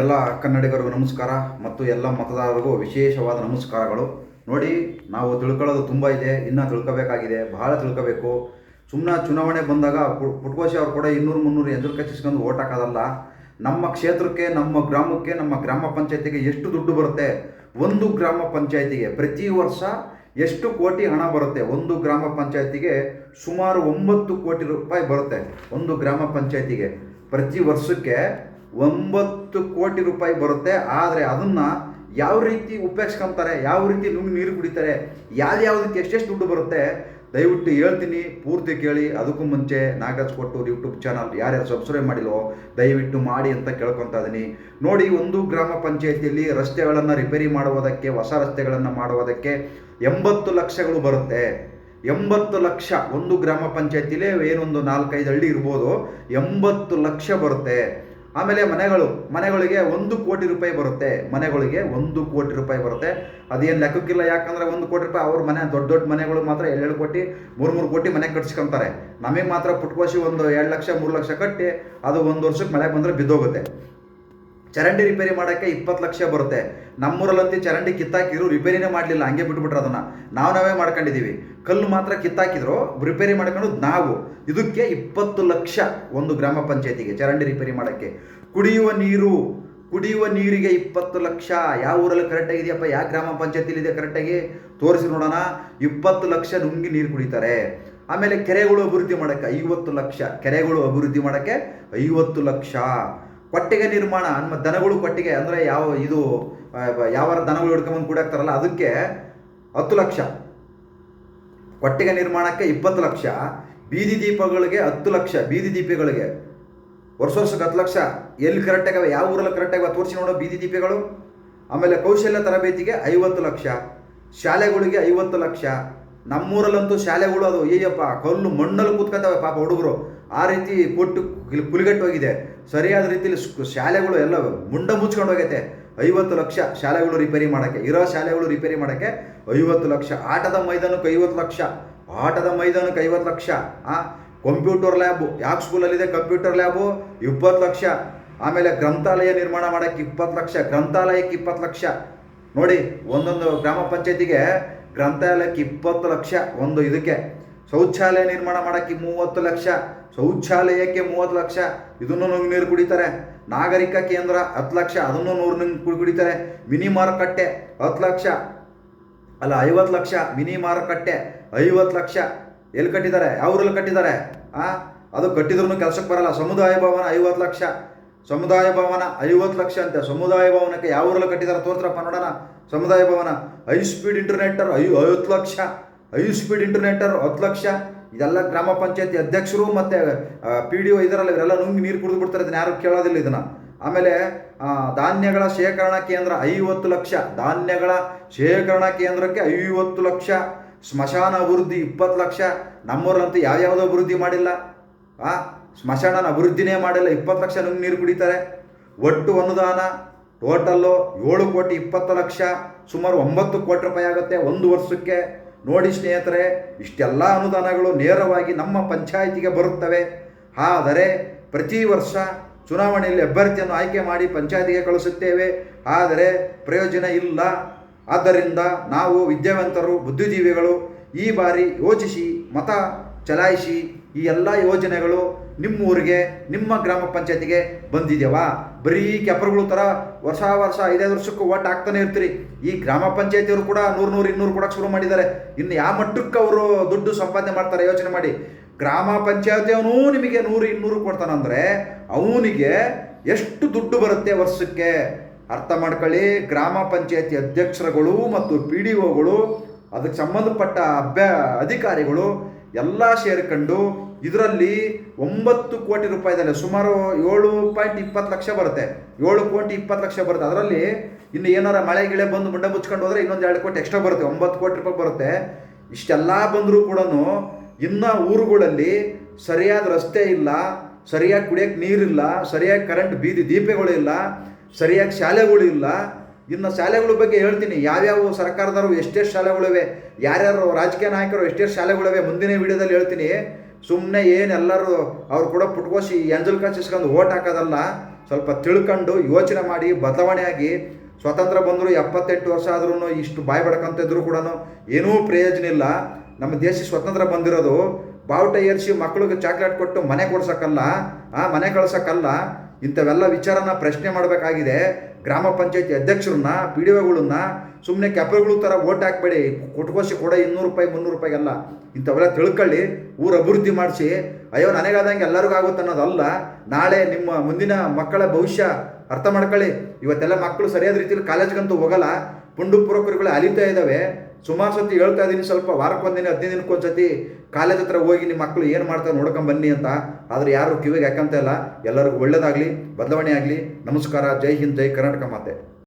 ಎಲ್ಲ ಕನ್ನಡಿಗರಿಗೂ ನಮಸ್ಕಾರ ಮತ್ತು ಎಲ್ಲ ಮತದಾರರಿಗೂ ವಿಶೇಷವಾದ ನಮಸ್ಕಾರಗಳು. ನೋಡಿ, ನಾವು ತಿಳ್ಕೊಳ್ಳೋದು ತುಂಬ ಇದೆ, ಇನ್ನೂ ತಿಳ್ಕೋಬೇಕಾಗಿದೆ, ಬಹಳ ತಿಳ್ಕೋಬೇಕು. ಸುಮ್ಮನೆ ಚುನಾವಣೆ ಬಂದಾಗ ಪುಟ್ಕೋಶಿ ಅವ್ರು ಕೂಡ ಇನ್ನೂರು ಮುನ್ನೂರು ಎದುರು ಕಚ್ಚಿಸ್ಕೊಂಡು ಓಟ್ ಹಾಕೋದಲ್ಲ. ನಮ್ಮ ಕ್ಷೇತ್ರಕ್ಕೆ, ನಮ್ಮ ಗ್ರಾಮಕ್ಕೆ, ನಮ್ಮ ಗ್ರಾಮ ಪಂಚಾಯತಿಗೆ ಎಷ್ಟು ದುಡ್ಡು ಬರುತ್ತೆ? ಒಂದು ಗ್ರಾಮ ಪಂಚಾಯತಿಗೆ ಪ್ರತಿ ವರ್ಷ ಎಷ್ಟು ಕೋಟಿ ಹಣ ಬರುತ್ತೆ? ಒಂದು ಗ್ರಾಮ ಪಂಚಾಯತಿಗೆ ಸುಮಾರು ಒಂಬತ್ತು ಕೋಟಿ ರೂಪಾಯಿ ಬರುತ್ತೆ ಒಂದು ಗ್ರಾಮ ಪಂಚಾಯತಿಗೆ. ಪ್ರತಿ ವರ್ಷಕ್ಕೆ ಒಂಬತ್ತು ಕೋಟಿ ರೂಪಾಯಿ ಬರುತ್ತೆ. ಆದರೆ ಅದನ್ನು ಯಾವ ರೀತಿ ಉಪಯೋಗಿಸ್ಕೊಂತಾರೆ, ಯಾವ ರೀತಿ ನುಂಗಿ ನೀರು ಕುಡಿತಾರೆ ಯಾವ್ಯಾವುದಕ್ಕೆ ಎಷ್ಟೆಷ್ಟು ದುಡ್ಡು ಬರುತ್ತೆ, ದಯವಿಟ್ಟು ಹೇಳ್ತೀನಿ. ಪೂರ್ತಿ ಕೇಳಿ. ಅದಕ್ಕೂ ಮುಂಚೆ ನಾಗರಾಜ್ ಕೊಟ್ಟೂರು ಯೂಟ್ಯೂಬ್ ಚಾನಲ್ ಯಾರ್ಯಾರು ಸಬ್ಸ್ಕ್ರೈಬ್ ಮಾಡಿಲ್ವೋ, ದಯವಿಟ್ಟು ಮಾಡಿ ಅಂತ ಕೇಳ್ಕೊತಾ ಇದ್ದೀನಿ ನೋಡಿ, ಒಂದು ಗ್ರಾಮ ಪಂಚಾಯತಿಯಲ್ಲಿ ರಸ್ತೆಗಳನ್ನು ರಿಪೇರಿ ಮಾಡುವುದಕ್ಕೆ, ಹೊಸ ರಸ್ತೆಗಳನ್ನು ಮಾಡುವುದಕ್ಕೆ ಎಂಬತ್ತು ಲಕ್ಷಗಳು ಬರುತ್ತೆ. ಎಂಬತ್ತು ಲಕ್ಷ, ಒಂದು ಗ್ರಾಮ ಪಂಚಾಯತಿಲೇ ಏನೊಂದು ನಾಲ್ಕೈದು ಹಳ್ಳಿ ಇರ್ಬೋದು, ಎಂಬತ್ತು ಲಕ್ಷ ಬರುತ್ತೆ. ಆಮೇಲೆ ಮನೆಗಳು, ಮನೆಗಳಿಗೆ ಒಂದು ಕೋಟಿ ರೂಪಾಯಿ ಬರುತ್ತೆ. ಮನೆಗಳಿಗೆ ಒಂದು ಕೋಟಿ ರೂಪಾಯಿ ಬರುತ್ತೆ. ಅದೇನು ಲೆಕ್ಕಕ್ಕಿಲ್ಲ, ಯಾಕಂದ್ರೆ ಒಂದು ಕೋಟಿ ರೂಪಾಯಿ ಅವ್ರ ಮನೆ, ದೊಡ್ಡ ದೊಡ್ಡ ಮನೆಗಳು ಮಾತ್ರ ಎರಡು ಕೋಟಿ, ಮೂರು ಮೂರು ಕೋಟಿ ಮನೆ ಕಟ್ಸ್ಕೊಂತಾರೆ. ನಮಗೆ ಮಾತ್ರ ಪುಟ್ಕೋಶಿ ಒಂದು ಎರಡು ಲಕ್ಷ, ಮೂರು ಲಕ್ಷ ಕಟ್ಟಿ ಅದು ಒಂದು ವರ್ಷಕ್ಕೆ ಮಳೆ ಬಂದರೆ ಬಿದ್ದೋಗುತ್ತೆ. ಚರಂಡಿ ರಿಪೇರಿ ಮಾಡೋಕ್ಕೆ ಇಪ್ಪತ್ತು ಲಕ್ಷ ಬರುತ್ತೆ. ನಮ್ಮೂರಲ್ಲಂತೂ ಚರಂಡಿ ಕಿತ್ತಾಕಿರು ರಿಪೇರಿನೇ ಮಾಡಲಿಲ್ಲ, ಹಂಗೆ ಬಿಟ್ಬಿಟ್ರೆ ಅದನ್ನು. ನಾವು ನಾವೇ ಮಾಡ್ಕೊಂಡಿದ್ದೀವಿ ಕಲ್ಲು ಮಾತ್ರ ಕಿತ್ತಾಕಿದ್ರು ರಿಪೇರಿ ಮಾಡ್ಕೊಂಡು ನಾವು ಇದಕ್ಕೆ ಇಪ್ಪತ್ತು ಲಕ್ಷ ಒಂದು ಗ್ರಾಮ ಪಂಚಾಯತಿಗೆ ಚರಂಡಿ ರಿಪೇರಿ ಮಾಡೋಕ್ಕೆ. ಕುಡಿಯುವ ನೀರು, ಕುಡಿಯುವ ನೀರಿಗೆ ಇಪ್ಪತ್ತು ಲಕ್ಷ. ಯಾವ ಊರಲ್ಲಿ ಕರೆಕ್ಟಾಗಿದೆಯಪ್ಪ ಯಾವ ಗ್ರಾಮ ಪಂಚಾಯತಿಲಿ ಇದೆ ಕರೆಕ್ಟಾಗಿ ತೋರಿಸಿ ನೋಡೋಣ. ಇಪ್ಪತ್ತು ಲಕ್ಷ ನುಂಗಿ ನೀರು ಕುಡಿತಾರೆ. ಆಮೇಲೆ ಕೆರೆಗಳು ಅಭಿವೃದ್ಧಿ ಮಾಡೋಕ್ಕೆ ಐವತ್ತು ಲಕ್ಷ. ಕೆರೆಗಳು ಅಭಿವೃದ್ಧಿ ಮಾಡೋಕ್ಕೆ ಐವತ್ತು ಲಕ್ಷ. ಕೊಟ್ಟಿಗೆ ನಿರ್ಮಾಣ, ನಮ್ಮ ದನಗಳು ಕೊಟ್ಟಿಗೆ, ಅಂದರೆ ಯಾವ ಇದು ಯಾವ ದನಗಳು ಹಿಡ್ಕೊಂಬಂದು ಕುಡಿಯಾಕ್ತಾರಲ್ಲ ಅದಕ್ಕೆ ಹತ್ತು ಲಕ್ಷ. ಕೊಟ್ಟಿಗೆ ನಿರ್ಮಾಣಕ್ಕೆ ಇಪ್ಪತ್ತು ಲಕ್ಷ, ಬೀದಿ ದೀಪಗಳಿಗೆ ಹತ್ತು ಲಕ್ಷ, ಬೀದಿ ದೀಪಗಳಿಗೆ ವರ್ಷ ವರ್ಷಕ್ಕೆ ಹತ್ತು ಲಕ್ಷ. ಎಲ್ಲಿ ಕರೆಕ್ಟಾಗವೆ ಯಾವ ಊರಲ್ಲಿ ಕರೆಕ್ಟಾಗಿ ತೋರಿಸಿ ನೋಡೋ ಬೀದಿ ದೀಪಗಳು. ಆಮೇಲೆ ಕೌಶಲ್ಯ ತರಬೇತಿಗೆ ಐವತ್ತು ಲಕ್ಷ, ಶಾಲೆಗಳಿಗೆ ಐವತ್ತು ಲಕ್ಷ. ನಮ್ಮೂರಲ್ಲಂತೂ ಶಾಲೆಗಳು ಅದು, ಏಯಪ್ಪ, ಕಲ್ಲು ಮಣ್ಣಲ್ಲಿ ಕೂತ್ಕೊತಾವೆ ಪಾಪ ಹುಡುಗರು. ಆ ರೀತಿ ಕೊಟ್ಟು ಕುಲಿಗಟ್ಟು ಹೋಗಿದೆ. ಸರಿಯಾದ ರೀತಿಯಲ್ಲಿ ಶಾಲೆಗಳು ಎಲ್ಲ ಮುಂಡ ಮುಚ್ಕೊಂಡು ಹೋಗೈತೆ. ಐವತ್ತು ಲಕ್ಷ ಶಾಲೆಗಳು ರಿಪೇರಿ ಮಾಡೋಕ್ಕೆ. ಇರೋ ಶಾಲೆಗಳು ರಿಪೇರಿ ಮಾಡೋಕ್ಕೆ ಐವತ್ತು ಲಕ್ಷ. ಆಟದ ಮೈದಾನಕ್ಕೆ ಐವತ್ತು ಲಕ್ಷ. ಆಟದ ಮೈದಾನಕ್ಕೆ ಐವತ್ತು ಲಕ್ಷ. ಆ ಕಂಪ್ಯೂಟರ್ ಲ್ಯಾಬು ಯಾವ ಸ್ಕೂಲಲ್ಲಿದೆ ಕಂಪ್ಯೂಟರ್ ಲ್ಯಾಬು ಇಪ್ಪತ್ತು ಲಕ್ಷ. ಆಮೇಲೆ ಗ್ರಂಥಾಲಯ ನಿರ್ಮಾಣ ಮಾಡೋಕ್ಕೆ ಇಪ್ಪತ್ತು ಲಕ್ಷ. ಗ್ರಂಥಾಲಯಕ್ಕೆ ಇಪ್ಪತ್ತು ಲಕ್ಷ. ನೋಡಿ, ಒಂದೊಂದು ಗ್ರಾಮ ಪಂಚಾಯತಿಗೆ ಗ್ರಂಥಾಲಯಕ್ಕೆ ಇಪ್ಪತ್ತು ಲಕ್ಷ ಒಂದು ಇದಕ್ಕೆ. ಶೌಚಾಲಯ ನಿರ್ಮಾಣ ಮಾಡೋಕ್ಕೆ ಮೂವತ್ತು ಲಕ್ಷ. ಶೌಚಾಲಯಕ್ಕೆ ಮೂವತ್ತು ಲಕ್ಷ, ಇದನ್ನು ನಂಗೆ ನೀರು ಕುಡಿತಾರೆ. ನಾಗರಿಕ ಕೇಂದ್ರ ಹತ್ತು ಲಕ್ಷ, ಅದನ್ನು ನೂರು ನಂಗೆ ಕುಡಿತಾರೆ. ಮಿನಿ ಮಾರುಕಟ್ಟೆ ಹತ್ತು ಲಕ್ಷ, ಅಲ್ಲ ಐವತ್ತು ಲಕ್ಷ, ಮಿನಿ ಮಾರುಕಟ್ಟೆ ಐವತ್ತು ಲಕ್ಷ. ಎಲ್ಲಿ ಕಟ್ಟಿದ್ದಾರೆ? ಯಾವ ಊರಲ್ಲಿ ಕಟ್ಟಿದ್ದಾರೆ? ಆ? ಅದು ಕಟ್ಟಿದ್ರು ಕೆಲಸಕ್ಕೆ ಬರಲ್ಲ. ಸಮುದಾಯ ಭವನ ಐವತ್ತು ಲಕ್ಷ. ಸಮುದಾಯ ಭವನ ಐವತ್ತು ಲಕ್ಷ ಅಂತೆ. ಸಮುದಾಯ ಭವನಕ್ಕೆ ಯಾವ ಊರಲ್ಲಿ ಕಟ್ಟಿದ್ದಾರೆ ತೋರ್ಸ್ರಪ್ಪ ನೋಡೋಣ. ಸಮುದಾಯ ಭವನ. ಹೈ ಸ್ಪೀಡ್ ಇಂಟರ್ನೆಟರ್ ಐ ಐವತ್ತು ಲಕ್ಷ. ಹೈ ಸ್ಪೀಡ್ ಇಂಟರ್ನೆಟರ್ ಹತ್ತು ಲಕ್ಷ. ಇದೆಲ್ಲ ಗ್ರಾಮ ಪಂಚಾಯತಿ ಅಧ್ಯಕ್ಷರು ಮತ್ತು ಪಿ ಡಿ ಒ ಇದರಲ್ಲಿ ಇವರೆಲ್ಲ ನುಂಗಿ ನೀರು ಕುಡಿದು ಬಿಡ್ತಾರೆ, ಇದನ್ನ ಯಾರು ಕೇಳೋದಿಲ್ಲ ಇದನ್ನು. ಆಮೇಲೆ ಧಾನ್ಯಗಳ ಶೇಖರಣಾ ಕೇಂದ್ರ ಐವತ್ತು ಲಕ್ಷ. ಧಾನ್ಯಗಳ ಶೇಖರಣಾ ಕೇಂದ್ರಕ್ಕೆ ಐವತ್ತು ಲಕ್ಷ. ಸ್ಮಶಾನ ಅಭಿವೃದ್ಧಿ ಇಪ್ಪತ್ತು ಲಕ್ಷ. ನಮ್ಮೂರಲ್ಲಂತೂ ಯಾವ್ಯಾವುದೋ ಅಭಿವೃದ್ಧಿ ಮಾಡಿಲ್ಲ. ಆ, ಸ್ಮಶಾನನ ಅಭಿವೃದ್ಧಿನೇ ಮಾಡಿಲ್ಲ. ಇಪ್ಪತ್ತು ಲಕ್ಷ ನುಂಗಿ ನೀರು ಕುಡಿತಾರೆ. ಒಟ್ಟು ಅನುದಾನ ಟೋಟಲ್ಲು ಏಳು ಕೋಟಿ ಇಪ್ಪತ್ತು ಲಕ್ಷ. ಸುಮಾರು ಒಂಬತ್ತು ಕೋಟಿ ರೂಪಾಯಿ ಆಗುತ್ತೆ ಒಂದು ವರ್ಷಕ್ಕೆ. ನೋಡಿ ಸ್ನೇಹಿತರೆ, ಇಷ್ಟೆಲ್ಲ ಅನುದಾನಗಳು ನೇರವಾಗಿ ನಮ್ಮ ಪಂಚಾಯಿತಿಗೆ ಬರುತ್ತವೆ. ಆದರೆ ಪ್ರತಿ ವರ್ಷ ಚುನಾವಣೆಯಲ್ಲಿ ಅಭ್ಯರ್ಥಿಯನ್ನು ಆಯ್ಕೆ ಮಾಡಿ ಪಂಚಾಯಿತಿಗೆ ಕಳಿಸುತ್ತೇವೆ. ಆದರೆ ಪ್ರಯೋಜನ ಇಲ್ಲ. ಆದ್ದರಿಂದ ನಾವು ವಿದ್ಯಾವಂತರು, ಬುದ್ಧಿಜೀವಿಗಳು ಈ ಬಾರಿ ಯೋಚಿಸಿ, ಮತ ಚಲಾಯಿಸಿ ಈ ಎಲ್ಲ ಯೋಜನೆಗಳು ನಿಮ್ಮ ಊರಿಗೆ ನಿಮ್ಮ ಗ್ರಾಮ ಪಂಚಾಯತಿಗೆ ಬಂದಿದ್ಯವಾ? ಬರೀ ಕೆಪರ್ಗಳು ಥರ ವರ್ಷ ವರ್ಷ ಐದೈದು ವರ್ಷಕ್ಕೂ ಓಟ್ ಹಾಕ್ತಾನೆ ಇರ್ತೀರಿ. ಈ ಗ್ರಾಮ ಪಂಚಾಯತಿಯವರು ಕೂಡ ನೂರು ನೂರು ಇನ್ನೂರು ಕೊಡೋಕ್ಕೆ ಶುರು ಮಾಡಿದ್ದಾರೆ. ಇನ್ನು ಯಾವ ಮಟ್ಟಕ್ಕೆ ಅವರು ದುಡ್ಡು ಸಂಪಾದನೆ ಮಾಡ್ತಾರೆ ಯೋಚನೆ ಮಾಡಿ. ಗ್ರಾಮ ಪಂಚಾಯತಿಯವನು ನಿಮಗೆ ನೂರು ಇನ್ನೂರು ಕೊಡ್ತಾನಂದರೆ ಅವನಿಗೆ ಎಷ್ಟು ದುಡ್ಡು ಬರುತ್ತೆ ವರ್ಷಕ್ಕೆ? ಅರ್ಥ ಮಾಡ್ಕೊಳ್ಳಿ. ಗ್ರಾಮ ಪಂಚಾಯತಿ ಅಧ್ಯಕ್ಷರುಗಳು ಮತ್ತು ಪಿ ಡಿ ಒಗಳು ಅದಕ್ಕೆ ಸಂಬಂಧಪಟ್ಟ ಅಭ್ಯ, ಅಧಿಕಾರಿಗಳು ಎಲ್ಲ ಸೇರ್ಕೊಂಡು ಇದರಲ್ಲಿ ಒಂಬತ್ತು ಕೋಟಿ ರೂಪಾಯಿದಲ್ಲಿ ಸುಮಾರು ಏಳು ಪಾಯಿಂಟ್ ಇಪ್ಪತ್ತು ಲಕ್ಷ ಬರುತ್ತೆ. ಏಳು ಕೋಟಿ ಇಪ್ಪತ್ತು ಲಕ್ಷ ಬರುತ್ತೆ. ಅದರಲ್ಲಿ ಇನ್ನು ಏನಾರ ಮಳೆ ಗಿಳೆ ಬಂದು ಮುಂಡೆ ಮುಚ್ಕೊಂಡು ಹೋದ್ರೆ ಇನ್ನೊಂದು ಎರಡು ಕೋಟಿ ಎಕ್ಸ್ಟ್ರಾ ಬರುತ್ತೆ. ಒಂಬತ್ತು ಕೋಟಿ ರೂಪಾಯಿ ಬರುತ್ತೆ. ಇಷ್ಟೆಲ್ಲ ಬಂದರೂ ಕೂಡ ಇನ್ನು ಊರುಗಳಲ್ಲಿ ಸರಿಯಾದ ರಸ್ತೆ ಇಲ್ಲ, ಸರಿಯಾಗಿ ಕುಡಿಯೋಕ್ಕೆ ನೀರಿಲ್ಲ, ಸರಿಯಾಗಿ ಕರೆಂಟ್ ಬೀದಿ ದೀಪಗಳು ಇಲ್ಲ, ಸರಿಯಾಗಿ ಶಾಲೆಗಳು ಇಲ್ಲ. ಇನ್ನು ಶಾಲೆಗಳ ಬಗ್ಗೆ ಹೇಳ್ತೀನಿ. ಯಾವ್ಯಾವ ಸರ್ಕಾರದವರು ಎಷ್ಟೆಷ್ಟು ಶಾಲೆಗಳಿವೆ, ಯಾರ್ಯಾರು ರಾಜಕೀಯ ನಾಯಕರು ಎಷ್ಟೆಷ್ಟು ಶಾಲೆಗಳಿವೆ ಮುಂದಿನ ವಿಡಿಯೋದಲ್ಲಿ ಹೇಳ್ತೀನಿ. ಸುಮ್ಮನೆ ಏನೆಲ್ಲರೂ ಅವ್ರು ಕೂಡ ಪುಟ್ಕೋಸಿ ಎಂಜಲ್ ಕಚ್ಚಿಸ್ಕೊಂಡು ಓಟ್ ಹಾಕೋದಲ್ಲ ಸ್ವಲ್ಪ ತಿಳ್ಕೊಂಡು ಯೋಚನೆ ಮಾಡಿ, ಬದಲಾವಣೆಯಾಗಿ ಸ್ವತಂತ್ರ ಬಂದರೂ ಎಪ್ಪತ್ತೆಂಟು ವರ್ಷ ಆದ್ರೂ ಇಷ್ಟು ಬಾಯಿ ಬಡ್ಕೊಂತಿದ್ರು ಕೂಡ ಏನೂ ಪ್ರಯೋಜನ ಇಲ್ಲ. ನಮ್ಮ ದೇಶ ಸ್ವತಂತ್ರ ಬಂದಿರೋದು ಬಾವುಟ ಏರಿಸಿ ಮಕ್ಕಳಿಗೆ ಚಾಕ್ಲೇಟ್ ಕೊಟ್ಟು ಮನೆ ಕೊಡ್ಸೋಕ್ಕಲ್ಲ, ಆ ಮನೆ ಕಳ್ಸಕ್ಕಲ್ಲ. ಇಂಥವೆಲ್ಲ ವಿಚಾರನ ಪ್ರಶ್ನೆ ಮಾಡಬೇಕಾಗಿದೆ. ಗ್ರಾಮ ಪಂಚಾಯತಿ ಅಧ್ಯಕ್ಷರನ್ನ, ಪಿ ಡಿ ಒಗಳನ್ನ ಸುಮ್ಮನೆ ಕೆಪಗಳು ಥರ ಓಟ್ ಹಾಕ್ಬೇಡಿ. ಕೊಟ್ಕೋಸಿ ಕೊಡ ಇನ್ನೂರು ರೂಪಾಯಿ, ಮುನ್ನೂರು ರೂಪಾಯಿಗೆಲ್ಲ ಇಂಥವೆಲ್ಲ ತಿಳ್ಕೊಳ್ಳಿ, ಊರು ಅಭಿವೃದ್ಧಿ ಮಾಡಿಸಿ. ಅಯ್ಯೋ, ನನಗಾದಂಗೆ ಎಲ್ಲರಿಗೂ ಆಗುತ್ತೆ ಅನ್ನೋದಲ್ಲ ನಾಳೆ ನಿಮ್ಮ ಮುಂದಿನ ಮಕ್ಕಳ ಭವಿಷ್ಯ ಅರ್ಥ ಮಾಡ್ಕೊಳ್ಳಿ. ಇವತ್ತೆಲ್ಲ ಮಕ್ಕಳು ಸರಿಯಾದ ರೀತಿಯಲ್ಲಿ ಕಾಲೇಜ್ಗಂತೂ ಹೋಗಲ್ಲ. ಪುಂಡು ಪುರಕರುಗಳು ಅಲಿತಾ ಇದ್ದಾವೆ. ಸುಮಾರು ಸತಿ ಹೇಳ್ತಾ ಇದ್ದೀನಿ ಸ್ವಲ್ಪ ವಾರಕ್ಕೊಂದಿನ ಹದಿನೈದು ದಿನಕ್ಕೊಂದ್ಸತಿ ಕಾಲೇಜ್ ಹತ್ರ ಹೋಗಿ ನಿಮ್ಮ ಮಕ್ಕಳು ಏನು ಮಾಡ್ತಾರೆ ನೋಡ್ಕೊಂಬನ್ನಿ ಅಂತ. ಆದರೆ ಯಾರು ಕಿವಿಗೆ ಯಾಕಂತ ಇಲ್ಲ. ಎಲ್ಲರಿಗೂ ಒಳ್ಳೇದಾಗಲಿ, ಬದಲಾವಣೆ ಆಗಲಿ. ನಮಸ್ಕಾರ, ಜೈ ಹಿಂದ್, ಜೈ ಕರ್ನಾಟಕ ಮಾತೆ.